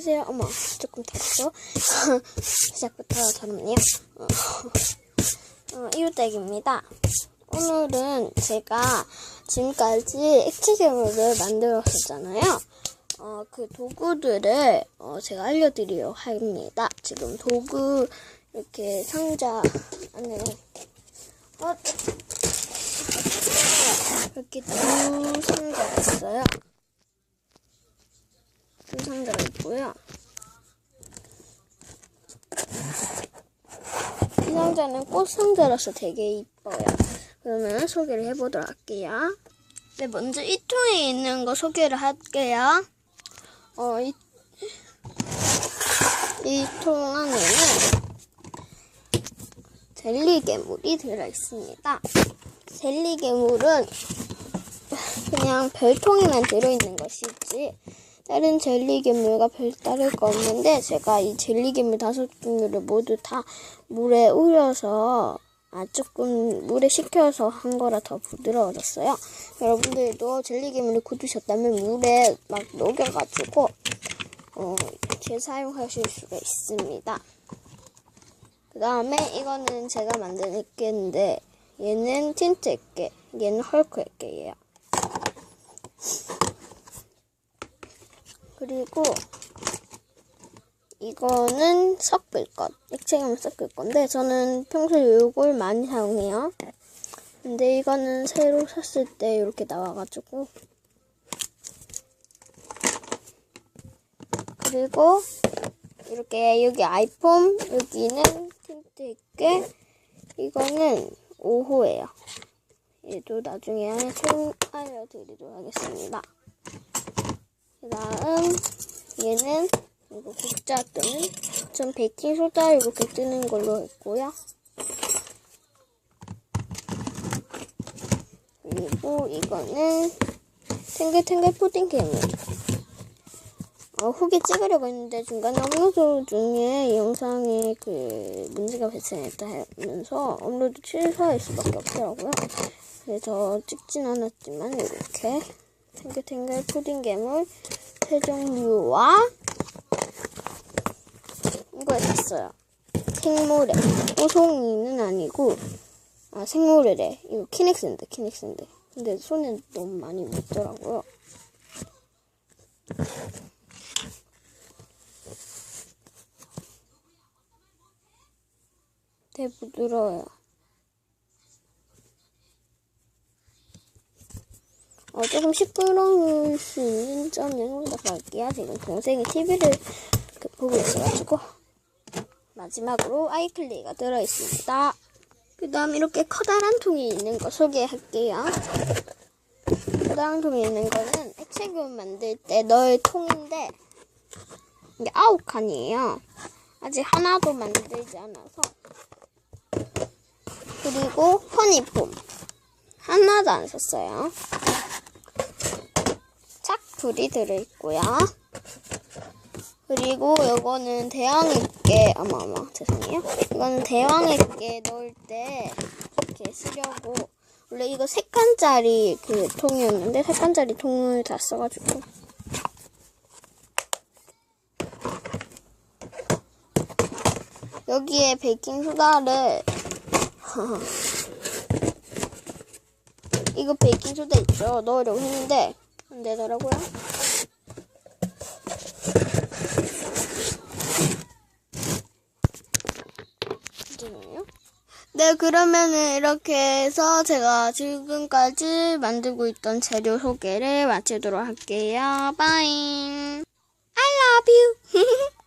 안녕하세요. 어머, 조금 더럽죠? 시작부터 더럽네요. 어, 어, 이웃댁입니다. 오늘은 제가 지금까지 액체 괴물을 만들었었잖아요. 어, 그 도구들을 어, 제가 알려드리려 합니다. 지금 도구 이렇게 상자 안에 어, 이렇게 두 상자가 있어요. 두 상자가 있고요. 이 상자는 꽃 상자라서 되게 이뻐요. 그러면 소개를 해보도록 할게요. 네, 먼저 이 통에 있는 거 소개를 할게요. 어, 이, 이 통 안에는 젤리 괴물이 들어있습니다. 젤리 괴물은 그냥 별통에만 들어있는 것이지 다른 젤리 괴물과 별 다를 거 없는데 제가 이 젤리 괴물 다섯 종류를 모두 다 물에 우려서 아 조금 물에 식혀서 한 거라 더 부드러워졌어요. 여러분들도 젤리 괴물을 굳으셨다면 물에 막 녹여가지고 어, 재사용하실 수가 있습니다. 그 다음에 이거는 제가 만든 액계인데 얘는 틴트 액계, 얘는 헐크 액계예요. 그리고 이거는 섞을 것, 액체감을 섞을 건데 저는 평소에 이걸 많이 사용해요. 근데 이거는 새로 샀을 때 이렇게 나와가지고 그리고 이렇게 여기 아이폰 여기는 틴트 있게 이거는 5호예요. 얘도 나중에 총 알려드리도록 하겠습니다. 그 다음 얘는 이거 국자 뜨는 전 베이킹 소다 이렇게 뜨는 걸로 했고요. 그리고 이거는 탱글탱글 푸딩 괴물. 어, 후기 찍으려고 했는데 중간에 업로드 중에 영상에 그 문제가 발생했다 하면서 업로드 취소할 수밖에 없더라고요. 그래서 찍진 않았지만 이렇게 탱글탱글 푸딩 괴물 세 종류와 이거 했어요. 생모래. 호송이는 아니고 아 생모래래. 이거 키넥스인데 키넥스인데. 근데 손에 너무 많이 묻더라고요. 되게 부드러워요. 어, 조금 시끄러울 수 있는 점 영상부터 갈게요. 지금 동생이 TV를 그 보고 있어가지고. 마지막으로 아이클레이가 들어있습니다. 그 다음 이렇게 커다란 통이 있는 거 소개할게요. 커다란 통이 있는 거는 액체균 만들 때 넣을 통인데 이게 아홉 칸이에요. 아직 하나도 만들지 않아서 그리고 허니폼 하나도 안 썼어요. 착불이 들어있고요. 그리고 이거는 어머 어머 죄송해요. 이거는 대왕액게 넣을 때 이렇게 쓰려고 원래 이거 세 칸짜리 그 통이었는데 세 칸짜리 통을 다 써가지고 여기에 베이킹 소다를 이거 베이킹 소다 있죠? 넣으려고 했는데 안 되더라고요. 네, 그러면은 이렇게 해서 제가 지금까지 만들고 있던 재료 소개를 마치도록 할게요. 빠잉. I love you.